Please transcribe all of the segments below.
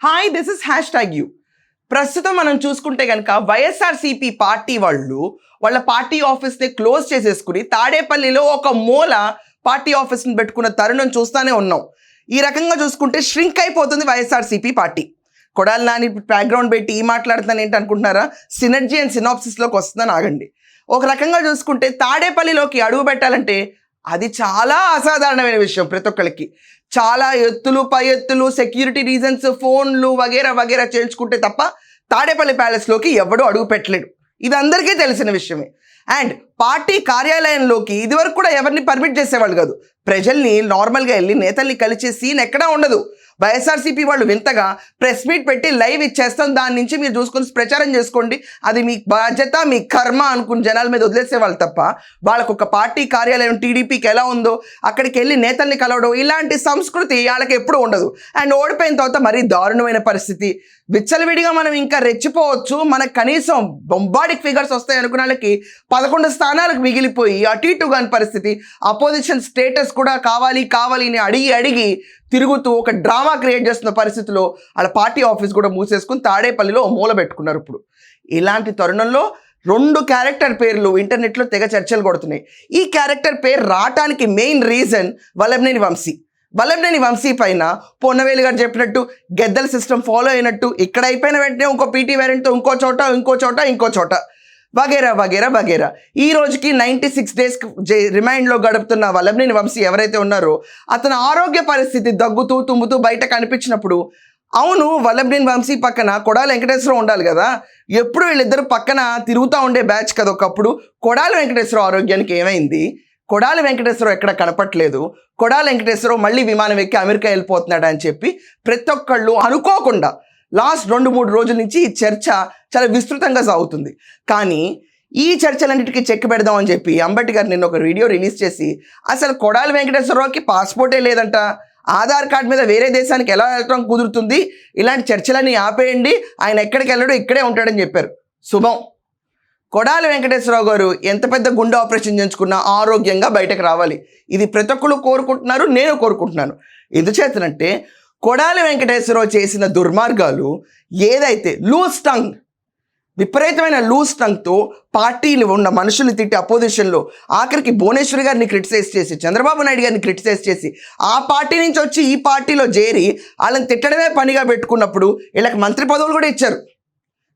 Hi this is hashtag U ప్రస్తుతం మనం చూసుకుంటే కనుక వైఎస్ఆర్సీపీ పార్టీ వాళ్ళు వాళ్ళ పార్టీ ఆఫీస్ని క్లోజ్ చేసేసుకుని తాడేపల్లిలో ఒక మూల పార్టీ ఆఫీస్ని పెట్టుకున్న తరుణం చూస్తూనే ఉన్నాం. ఈ రకంగా చూసుకుంటే ష్రింక్ అయిపోతుంది YSRCP party. Kodali Nani background పెట్టి ఈ మాట్లాడుతాను ఏంటి అనుకుంటున్నారా? సినర్జీ అండ్ సినాప్సిస్లోకి వస్తుందని ఆగండి. ఒక రకంగా చూసుకుంటే తాడేపల్లిలోకి అడుగు పెట్టాలంటే అది చాలా అసాధారణమైన విషయం ప్రతి ఒక్కరికి చాలా ఎత్తులు పై ఎత్తులు సెక్యూరిటీ రీజన్స్ ఫోన్లు వగేరా వగేరా చేయించుకుంటే తప్ప తాడేపల్లి ప్యాలెస్లోకి ఎవడూ అడుగు పెట్టలేడు. ఇది అందరికీ తెలిసిన విషయమే. అండ్ పార్టీ కార్యాలయంలోకి ఇదివరకు కూడా ఎవరిని పర్మిట్ చేసేవాళ్ళు కాదు. ప్రజల్ని నార్మల్గా వెళ్ళి నేతల్ని కలిసే సీన్ ఎక్కడా ఉండదు. వైఎస్ఆర్సీపీ వాళ్ళు వింతగా ప్రెస్ మీట్ పెట్టి లైవ్ ఇచ్చేస్తాం. దాని నుంచి మీరు చూసుకొని ప్రచారం చేసుకోండి. అది మీ బాధ్యత మీ కర్మ అనుకుని జనాల మీద వదిలేసే వాళ్ళు తప్ప వాళ్ళకు ఒక పార్టీ కార్యాలయం టీడీపీకి ఎలా ఉందో అక్కడికి వెళ్ళి నేతల్ని కలవడం ఇలాంటి సంస్కృతి వాళ్ళకి ఎప్పుడు ఉండదు. అండ్ ఓడిపోయిన తర్వాత మరీ దారుణమైన పరిస్థితి. విచ్చలవిడిగా మనం ఇంకా రెచ్చిపోవచ్చు. మనకు కనీసం బొంబాడిక్ ఫిగర్స్ వస్తాయి అనుకున్న వాళ్ళకి పదకొండు స్థానాలకు మిగిలిపోయి అటు ఇటు కాని పరిస్థితి. అపోజిషన్ స్టేటస్ కూడా కావాలి కావాలి అని అడిగి అడిగి తిరుగుతూ ఒక డ్రామా క్రియేట్ చేస్తున్న పరిస్థితిలో వాళ్ళ పార్టీ ఆఫీస్ కూడా మూసేసుకుని తాడేపల్లిలో మూల పెట్టుకున్నారు ఇప్పుడు. ఇలాంటి తరుణంలో రెండు క్యారెక్టర్ పేర్లు ఇంటర్నెట్లో తెగ చర్చలు కొడుతున్నాయి. ఈ క్యారెక్టర్ పేరు రావటానికి మెయిన్ రీజన్ వల్లభనేని వంశీ. వల్లభనేని వంశీ పైన పొన్నవేలు గారు చెప్పినట్టు గెద్దల సిస్టమ్ ఫాలో అయినట్టు ఇక్కడ అయిపోయిన వెంటనే ఇంకో పీటీ వేరెంట్తో ఇంకో చోట ఇంకో చోట ఇంకో చోట. వగేరా వగేరా వగేరా. ఈ రోజుకి నైంటీ సిక్స్ డేస్ రిమైండ్లో గడుపుతున్న వల్లభనేని వంశీ ఎవరైతే ఉన్నారో అతని ఆరోగ్య పరిస్థితి దగ్గుతూ తుమ్ముతూ బయట కనిపించినప్పుడు అవును వల్లభనేని వంశీ పక్కన కొడాలి వెంకటేశ్వరరావు ఉండాలి కదా? ఎప్పుడు వీళ్ళిద్దరు పక్కన తిరుగుతూ ఉండే బ్యాచ్ కదా ఒకప్పుడు? కొడాలి వెంకటేశ్వరరావు ఆరోగ్యానికి ఏమైంది? కొడాలి వెంకటేశ్వరరావు ఎక్కడ కనపట్లేదు? కొడాలి వెంకటేశ్వరరావు మళ్ళీ విమానం ఎక్కి అమెరికా వెళ్ళిపోతున్నాడు అని చెప్పి ప్రతి ఒక్కళ్ళు అనుకోకుండా లాస్ట్ రెండు మూడు రోజుల నుంచి ఈ చర్చ చాలా విస్తృతంగా సాగుతుంది. కానీ ఈ చర్చలన్నిటికీ చెక్ పెడదామని చెప్పి అంబేద్కర్ నిన్న ఒక వీడియో రిలీజ్ చేసి అసలు కొడాలి వెంకటేశ్వరరావుకి పాస్పోర్టే లేదంట. ఆధార్ కార్డ్ మీద వేరే దేశానికి ఎలా వెళ్ళటం కుదురుతుంది? ఇలాంటి చర్చలన్నీ ఆపేయండి. ఆయన ఎక్కడికి వెళ్ళడు ఇక్కడే ఉంటాడని చెప్పారు. శుభం. కొడాలి వెంకటేశ్వరరావు గారు ఎంత పెద్ద గుండె ఆపరేషన్ చేయించుకున్నా ఆరోగ్యంగా బయటకు రావాలి. ఇది ప్రతి ఒక్కరు కోరుకుంటున్నారు నేను కోరుకుంటున్నాను. ఎందుచేతనంటే కొడాలి వెంకటేశ్వరరావు చేసిన దుర్మార్గాలు ఏదైతే లూస్ టంగ్ విపరీతమైన లూజ్ టంగ్తో పార్టీలు ఉన్న మనుషులు తిట్టి అపోజిషన్లో ఆఖరికి భువనేశ్వరి గారిని క్రిటిసైజ్ చేసి చంద్రబాబు నాయుడు గారిని క్రిటిసైజ్ చేసి ఆ పార్టీ నుంచి వచ్చి ఈ పార్టీలో చేరి వాళ్ళని తిట్టడమే పనిగా పెట్టుకున్నప్పుడు వీళ్ళకి మంత్రి పదవులు కూడా ఇచ్చారు.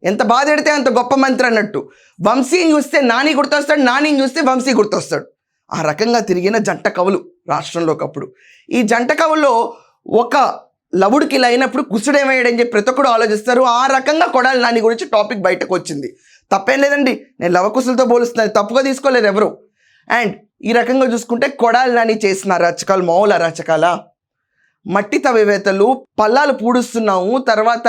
ఎంత బాధ పెడితే అంత గొప్ప మంత్రి అన్నట్టు. వంశీని చూస్తే నాని గుర్తొస్తాడు నానిని చూస్తే వంశీ గుర్తొస్తాడు. ఆ రకంగా తిరిగిన జంట కవులు రాష్ట్రంలోకప్పుడు ఈ జంట కవుల్లో ఒక లవుడికి ఇలా అయినప్పుడు కుసుడేమయ్యాడని చెప్పి ప్రతి ఒక్కడు ఆలోచిస్తారు. ఆ రకంగా కొడాలి నాని గురించి టాపిక్ బయటకు వచ్చింది. తప్పేం లేదండి. నేను లవకుసులతో పోలుస్తున్నాను తప్పుగా తీసుకోలేదు ఎవరు. అండ్ ఈ రకంగా చూసుకుంటే కొడాలి నాని చేసిన అరాచకాలు మామూలు అరాచకాలా? మట్టి తవ్వేవేతలు పల్లాలు పూడుస్తున్నాము. తర్వాత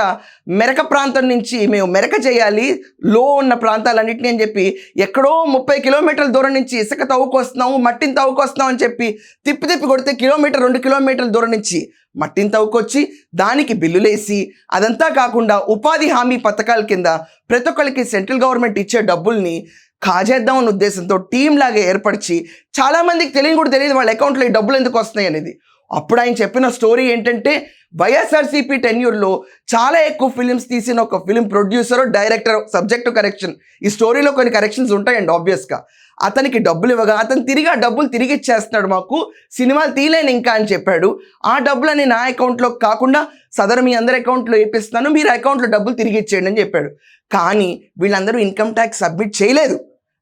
మెరక ప్రాంతం నుంచి మేము మెరక చేయాలి. లో ఉన్న ప్రాంతాలన్నింటినీ అని చెప్పి ఎక్కడో ముప్పై కిలోమీటర్ల దూరం నుంచి ఇసుక తవ్వుకొస్తున్నాము మట్టిని తవ్వుకొస్తున్నాం అని చెప్పి తిప్పి తిప్పి కొడితే కిలోమీటర్ రెండు కిలోమీటర్ల దూరం నుంచి మట్టిని తవ్వుకొచ్చి దానికి బిల్లులేసి అదంతా కాకుండా ఉపాధి హామీ పథకాల కింద ప్రతి ఒక్కరికి సెంట్రల్ గవర్నమెంట్ ఇచ్చే డబ్బుల్ని కాజేద్దాం అన్న ఉద్దేశంతో టీం లాగా ఏర్పరిచి చాలామందికి తెలియని కూడా తెలియదు వాళ్ళ అకౌంట్లో ఈ డబ్బులు ఎందుకు వస్తున్నాయి అనేది. అప్పుడు ఆయన చెప్పిన స్టోరీ ఏంటంటే వైఎస్ఆర్సీపీ టెన్యూర్లో చాలా ఎక్కువ ఫిలిమ్స్ తీసిన ఒక film producer director subject correction. ఈ స్టోరీలో కొన్ని కరెక్షన్స్ ఉంటాయండి ఆబ్వియస్గా అతనికి డబ్బులు ఇవ్వగా అతను తిరిగి ఆ డబ్బులు తిరిగి ఇచ్చేస్తున్నాడు మాకు సినిమాలు తీయలేను ఇంకా అని చెప్పాడు. ఆ డబ్బులని నా అకౌంట్లో కాకుండా సదరు మీ అందరి అకౌంట్లో వేపిస్తాను మీరు అకౌంట్లో డబ్బులు తిరిగి ఇచ్చేయండి అని చెప్పాడు. కానీ వీళ్ళందరూ ఇన్కమ్ ట్యాక్స్ సబ్మిట్ చేయలేదు.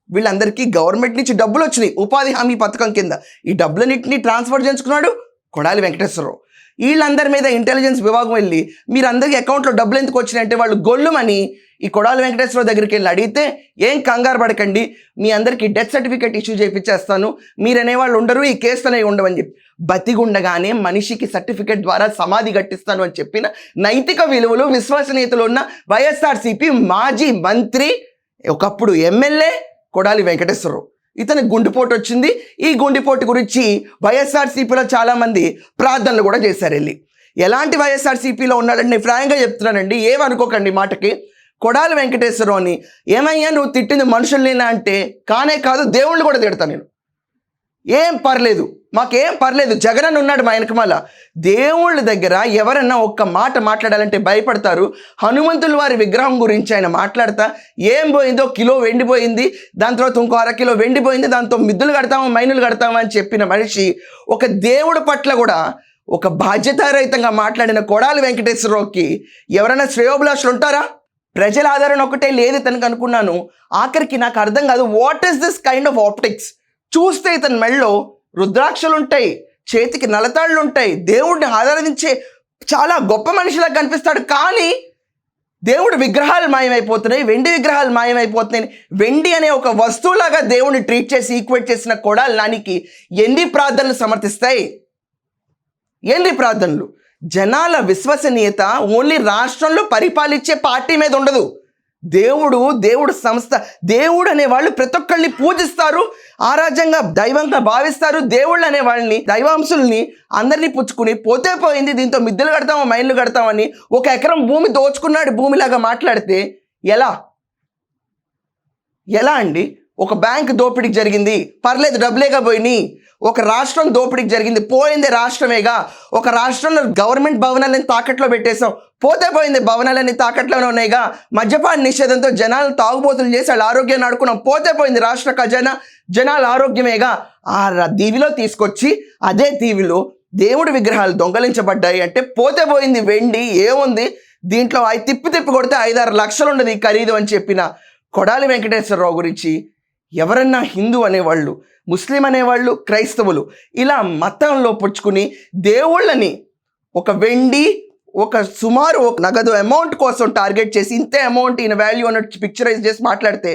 వీళ్ళందరికీ గవర్నమెంట్ నుంచి డబ్బులు వచ్చినాయి. ఉపాధి హామీ పథకం కింద. ఈ డబ్బులన్నింటినీ ట్రాన్స్ఫర్ చేయించుకున్నాడు కొడాలి వెంకటేశ్వరరావు. వీళ్ళందరి మీద ఇంటెలిజెన్స్ విభాగం వెళ్ళి మీరందరికీ అకౌంట్లో డబ్బులు ఎందుకు వచ్చినాయంటే వాళ్ళు గొల్లుమని ఈ కొడాలి వెంకటేశ్వరరావు దగ్గరికి వెళ్ళి అడిగితే ఏం కంగారు పడకండి మీ అందరికీ డెత్ సర్టిఫికేట్ ఇష్యూ చేయించేస్తాను మీరు అనేవాళ్ళు ఉండరు ఈ కేసులనే ఉండవని చెప్పి. బతిగుండగానే మనిషికి సర్టిఫికేట్ ద్వారా సమాధి కట్టిస్తాను అని చెప్పిన నైతిక విలువలు విశ్వసనీయతలు ఉన్న వైఎస్ఆర్సీపీ మాజీ మంత్రి ఒకప్పుడు ఎమ్మెల్యే కొడాలి వెంకటేశ్వరరావు. ఇతనికి గుండెపోటు వచ్చింది. ఈ గుండెపోటు గురించి వైఎస్ఆర్సీపీలో చాలామంది ప్రార్థనలు కూడా చేశారు వెళ్ళి. ఎలాంటి వైఎస్ఆర్సీపీలో ఉన్నాడని నేను ఫ్రాంక్గా చెప్తున్నానండి. ఏమనుకోకండి మాటకి. కొడాలి వెంకటేశ్వరరావుని ఏమయ్యా నువ్వు తిట్టింది మనుషుల్నేనా అంటే కానే కాదు దేవుళ్ళు కూడా తిడతాను నేను. ఏం పర్లేదు మాకేం పర్లేదు. జగన్ అని ఉన్నాడు మా వెనకమాల. దేవుళ్ళ దగ్గర ఎవరన్నా ఒక్క మాట మాట్లాడాలంటే భయపడతారు. హనుమంతుల వారి విగ్రహం గురించి ఆయన మాట్లాడతా ఏం పోయిందో కిలో వెండిపోయింది దాని తర్వాత ఇంకో అర కిలో వెండిపోయింది దాంతో మిద్దులు కడతాము మైనులు కడతాము అని చెప్పిన మనిషి ఒక దేవుడి పట్ల కూడా ఒక బాధ్యతారహితంగా మాట్లాడిన కొడాలి వెంకటేశ్వరరావుకి ఎవరైనా శ్రేయోభిలాషులు ఉంటారా? ప్రజల ఆదరణ ఒకటే లేదు తనకు అనుకున్నాను. ఆఖరికి నాకు అర్థం కాదు what is this kind of optics చూస్తే ఇతని మెళ్ళలో రుద్రాక్షలు ఉంటాయి చేతికి నలతాళ్ళు ఉంటాయి దేవుడిని ఆదరించే చాలా గొప్ప మనిషిలా కనిపిస్తాడు. కానీ దేవుడు విగ్రహాలు మాయమైపోతున్నాయి వెండి విగ్రహాలు మాయమైపోతున్నాయి. వెండి అనే ఒక వస్తువులాగా దేవుడిని ట్రీట్ చేసి ఈక్వేట్ చేసిన కూడా నానికి ఎన్ని ప్రార్థనలు సమర్థిస్తాయి? ఎన్ని ప్రార్థనలు? జనాల విశ్వసనీయత ఓన్లీ రాష్ట్రంలో పరిపాలించే పార్టీ మీద ఉండదు. దేవుడు దేవుడు సంస్థ దేవుడు అనే వాళ్ళు ప్రతి ఒక్కళ్ళని పూజిస్తారు ఆరాజ్యంగా దైవంగా భావిస్తారు. దేవుళ్ళు అనే వాళ్ళని దైవాంశుల్ని అందరినీ పుచ్చుకుని పోతే పోయింది దీంతో మిద్దెలు కడతాము మైన్లు కడతామని ఒక ఎకరం భూమి దోచుకున్నాడు భూమిలాగా మాట్లాడితే ఎలా? ఎలా అండి? ఒక బ్యాంక్ దోపిడీకి జరిగింది. పర్లేదు డబ్బులేగా పోయినాయి. ఒక రాష్ట్రం దోపిడీకి జరిగింది. పోయింది రాష్ట్రమేగా. ఒక రాష్ట్రంలో గవర్నమెంట్ భవనాలని తాకట్లో పెట్టేశాం. పోతే పోయింది భవనాలన్నీ తాకట్లోనే ఉన్నాయిగా. మద్యపాన నిషేధంతో జనాలు తాగుబోతులు చేసి వాళ్ళ ఆరోగ్యాన్ని ఆడుకున్నాం. పోతే పోయింది రాష్ట్ర ఖజానా. జనాల ఆరోగ్యమేగా. ఆ దీవిలో తీసుకొచ్చి అదే దీవిలో దేవుడి విగ్రహాలు దొంగలించబడ్డాయి అంటే పోతే పోయింది వెండి ఏముంది? దీంట్లో అవి తిప్పి తిప్పి కొడితే ఐదారు లక్షలు ఉండదు ఈ ఖరీదు అని చెప్పిన కొడాలి వెంకటేశ్వరరావు గురించి ఎవరన్నా హిందూ అనేవాళ్ళు ముస్లిం అనేవాళ్ళు క్రైస్తవులు ఇలా మతంలో పుచ్చుకుని దేవుళ్ళని ఒక వెండి ఒక సుమారు ఒక నగదు అమౌంట్ కోసం టార్గెట్ చేసి ఇంతే అమౌంట్ ఈయన వాల్యూ అన్నట్టు పిక్చరైజ్ చేసి మాట్లాడితే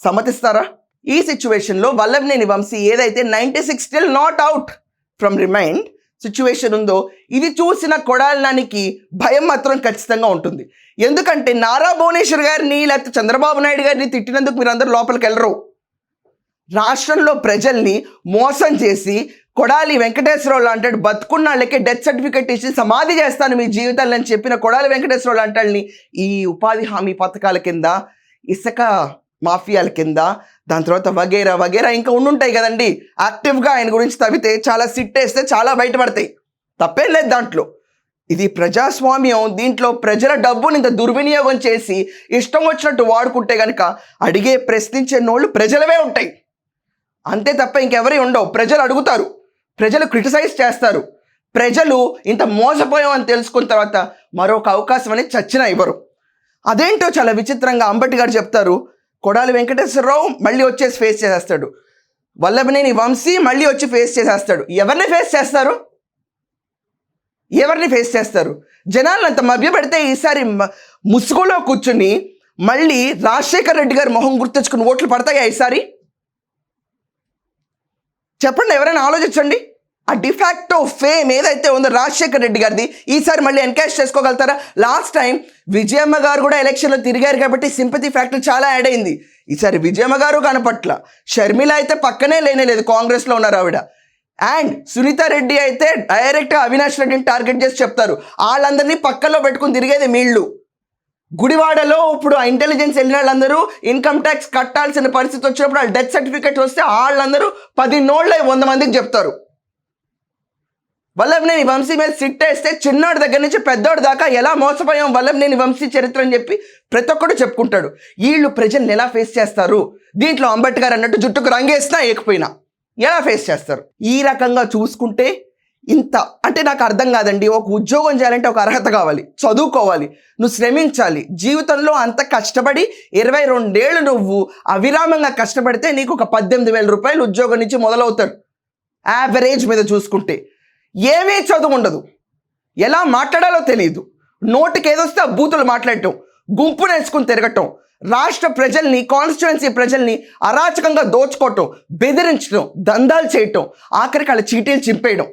సమ్మతిస్తారా? ఈ సిచ్యువేషన్లో వల్లభనేని వంశీ ఏదైతే ninety six still not out from remind situation ఉందో ఇది చూసిన కొడాలనానికి భయం మాత్రం ఖచ్చితంగా ఉంటుంది. ఎందుకంటే నారా భువనేశ్వర్ గారిని లేకపోతే చంద్రబాబు నాయుడు గారిని తిట్టినందుకు మీరు అందరూ లోపలికి వెళ్ళరు రాష్ట్రంలో ప్రజల్ని మోసం చేసి కొడాలి వెంకటేశ్వరరావు బతుకున్న వాళ్ళకి డెత్ సర్టిఫికెట్ ఇచ్చి సమాధి చేస్తాను మీ జీవితాల్లో అని చెప్పిన కొడాలి వెంకటేశ్వరరావు లాంటి ఈ ఉపాధి హామీ పథకాల కింద ఇసుక మాఫియాల కింద దాని తర్వాత వగేరా వగేరా ఇంకా ఉండుంటాయి కదండి. యాక్టివ్గా ఆయన గురించి తవ్వితే చాలా సిట్టేస్తే చాలా బయటపడతాయి. తప్పేం లేదు దాంట్లో. ఇది ప్రజాస్వామ్యం. దీంట్లో ప్రజల డబ్బుని ఇంత దుర్వినియోగం చేసి ఇష్టం వచ్చినట్టు వాడుకుంటే కనుక అడిగే ప్రశ్నించే నోళ్ళు ప్రజలవే ఉంటాయి. అంతే తప్ప ఇంకెవరి ఉండవు. ప్రజలు అడుగుతారు. ప్రజలు క్రిటిసైజ్ చేస్తారు. ప్రజలు ఇంత మోసపోయామని తెలుసుకున్న తర్వాత మరొక అవకాశం అనేది చచ్చిన ఇవ్వరు. అదేంటో చాలా విచిత్రంగా అంబటి గారు చెప్తారు. కొడాలి వెంకటేశ్వరరావు మళ్ళీ వచ్చేసి ఫేస్ చేసేస్తాడు. వల్లభనేని వంశీ మళ్ళీ వచ్చి ఫేస్ చేసేస్తాడు. ఎవరిని ఫేస్ చేస్తారు? ఎవరిని ఫేస్ చేస్తారు? జనాలను అంత మభ్యపడితే ఈసారి ముసుగులో కూర్చుని మళ్ళీ రాజశేఖర్ రెడ్డి గారి మొహం గుర్తించుకుని ఓట్లు పడతాయా ఈసారి? చెప్పండి ఎవరైనా ఆలోచించండి. ఆ డిఫాక్టో ఫేమ్ ఏదైతే ఉందో రాజశేఖర్ రెడ్డి గారిది ఈసారి మళ్ళీ ఎన్కాష్ చేసుకోగలుగుతారా? లాస్ట్ టైం విజయమ్మ గారు కూడా ఎలక్షన్లో తిరిగారు కాబట్టి సింపతి ఫ్యాక్టర్ చాలా యాడ్ అయింది. ఈసారి విజయమ్మ గారు కనపట్ల. షర్మిల అయితే పక్కనే లేనే లేదు కాంగ్రెస్లో ఉన్నారు ఆవిడ. అండ్ సునీత రెడ్డి అయితే డైరెక్ట్గా అవినాష్ రెడ్డిని టార్గెట్ చేసి చెప్తారు. వాళ్ళందరినీ పక్కలో పెట్టుకుని తిరిగేది మీళ్ళు. గుడివాడలో ఇప్పుడు ఆ ఇంటెలిజెన్స్ వెళ్ళిన వాళ్ళందరూ ఇన్కమ్ ట్యాక్స్ కట్టాల్సిన పరిస్థితి వచ్చినప్పుడు వాళ్ళు డెత్ సర్టిఫికేట్ వస్తే వాళ్ళందరూ పది నోళ్ళ వంద మందికి చెప్తారు. వల్లభనేని వంశీ మీద సిట్ వేస్తే చిన్నోడి దగ్గర నుంచి పెద్దోడి దాకా ఎలా మోసపోయాం వల్లభనేని వంశీ చరిత్ర అని చెప్పి ప్రతి ఒక్కడు చెప్పుకుంటాడు. వీళ్ళు ప్రజల్ని ఎలా ఫేస్ చేస్తారు? దీంట్లో అంబేద్కర్ అన్నట్టు జుట్టుకు రంగేసినా ఏకపోయినా ఎలా ఫేస్ చేస్తారు? ఈ రకంగా చూసుకుంటే ఇంత అంటే నాకు అర్థం కాదండి. ఒక ఉద్యోగం చేయాలంటే ఒక అర్హత కావాలి. చదువుకోవాలి. నువ్వు శ్రమించాలి. జీవితంలో అంత కష్టపడి ఇరవై రెండేళ్ళు నువ్వు అవిరామంగా కష్టపడితే నీకు ఒక పద్దెనిమిది వేల రూపాయలు ఉద్యోగం నుంచి మొదలవుతాడు యావరేజ్ మీద చూసుకుంటే. ఏమీ చదువు ఉండదు. ఎలా మాట్లాడాలో తెలియదు నోటికి ఏదొస్తే ఆ బూతులు మాట్లాడటం. గుంపు నేర్చుకుని తిరగటం. రాష్ట్ర ప్రజల్ని కాన్స్టిట్యుయెన్సీ ప్రజల్ని అరాచకంగా దోచుకోవటం. బెదిరించడం దందాలు చేయటం. ఆఖరికి వాళ్ళ చీటీలు చింపేయడం.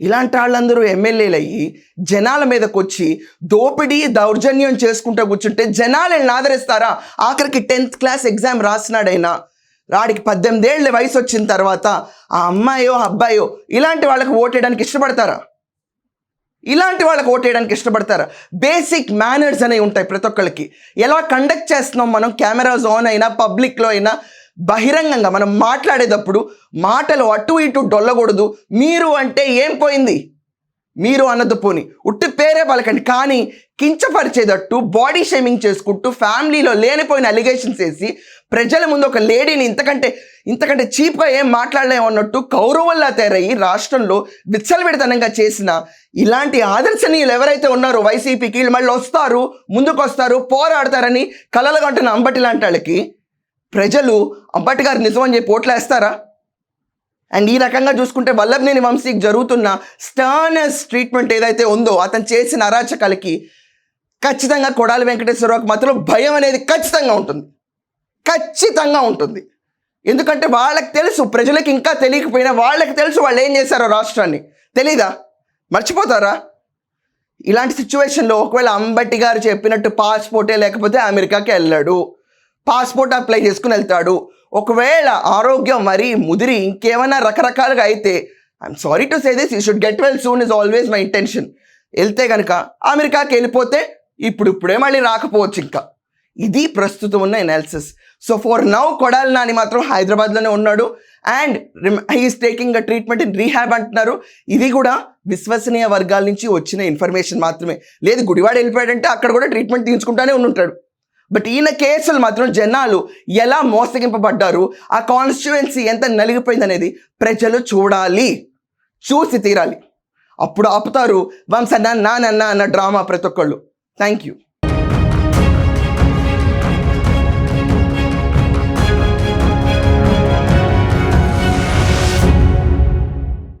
ఇలాంటి వాళ్ళందరూ ఎమ్మెల్యేలు అయ్యి జనాల మీదకి వచ్చి దోపిడీ దౌర్జన్యం చేసుకుంటూ కూర్చుంటే జనాలు ఆదరిస్తారా? ఆఖరికి టెన్త్ క్లాస్ ఎగ్జామ్ రాసినాడైనా. వాడికి పద్దెనిమిదేళ్ళ వయసు వచ్చిన తర్వాత ఆ అమ్మాయో అబ్బాయో ఇలాంటి వాళ్ళకి ఓటేయడానికి ఇష్టపడతారా? ఇలాంటి వాళ్ళకి ఓటేయడానికి ఇష్టపడతారా? బేసిక్ మేనర్స్ అనేవి ఉంటాయి ప్రతి ఒక్కరికి ఎలా కండక్ట్ చేస్తున్నాం మనం? కెమెరాస్ ఆన్ అయినా పబ్లిక్లో అయినా బహిరంగంగా మనం మాట్లాడేటప్పుడు మాటలు అటు ఇటు డొల్లకూడదు. మీరు అంటే ఏం పోయింది? మీరు అన్నది పోని. ఉట్టి పేరే పలకండి. కానీ కించపరిచేటట్టు బాడీ షేమింగ్ చేసుకుంటూ ఫ్యామిలీలో లేనిపోయిన అలిగేషన్స్ వేసి ప్రజల ముందు ఒక లేడీని ఇంతకంటే ఇంతకంటే చీప్గా ఏం మాట్లాడలేము అన్నట్టు కౌరవల్లా తయారయ్యి రాష్ట్రంలో విచ్చలవిడతనంగా చేసిన ఇలాంటి ఆదర్శనీయులు ఎవరైతే ఉన్నారో వైసీపీకి వీళ్ళు మళ్ళీ వస్తారు ముందుకు వస్తారు పోరాడతారని కలలు కంటున్న అంబటి లాంటి వాళ్ళకి ప్రజలు అంబటి గారు అని చెప్పి ఓట్లేస్తారా అండ్ ఈ రకంగా చూసుకుంటే వల్లభనేని వంశీకి జరుగుతున్న స్టర్నస్ ట్రీట్మెంట్ ఏదైతే ఉందో అతను చేసిన అరాచకాలకి ఖచ్చితంగా కొడాలి వెంకటేశ్వరరావుకి మాత్రం భయం అనేది ఖచ్చితంగా ఉంటుంది. ఖచ్చితంగా ఉంటుంది. ఎందుకంటే వాళ్ళకి తెలుసు ప్రజలకు ఇంకా తెలియకపోయినా వాళ్ళకి తెలుసు వాళ్ళు ఏం చేశారో రాష్ట్రాన్ని. తెలీదా? మర్చిపోతారా? ఇలాంటి సిచ్యువేషన్లో ఒకవేళ అంబటి గారు చెప్పినట్టు పాస్పోర్టే లేకపోతే అమెరికాకి వెళ్ళాడు. పాస్పోర్ట్ అప్లై చేసుకుని వెళ్తాడు. ఒకవేళ ఆరోగ్యం మరీ ముదిరి ఇంకేమైనా రకరకాలుగా అయితే I'm sorry to say this you should get well soon is always my intention వెళ్తే కనుక అమెరికాకి వెళ్ళిపోతే ఇప్పుడు ఇప్పుడే మళ్ళీ రాకపోవచ్చు ఇంకా. ఇది ప్రస్తుతం ఉన్న analysis so for now Kodali Nani మాత్రం హైదరాబాద్లోనే ఉన్నాడు. And he is taking a treatment in rehab అంటున్నారు. ఇది కూడా విశ్వసనీయ వర్గాల నుంచి వచ్చిన ఇన్ఫర్మేషన్ మాత్రమే. లేదు గుడివాడ వెళ్ళిపోయాడంటే అక్కడ కూడా ట్రీట్మెంట్ తీసుకుంటానే ఉంటాడు బట్ ఈయన కేసులు మాత్రం జనాలు ఎలా మోసగింపబడ్డారు? ఆ కాన్స్టిట్యువెన్సీ ఎంత నలిగిపోయింది అనేది ప్రజలు చూడాలి. చూసి తీరాలి. అప్పుడు ఆపుతారు వంశన్న నానన్న అన్న డ్రామా ప్రతి ఒక్కళ్ళు. Thank you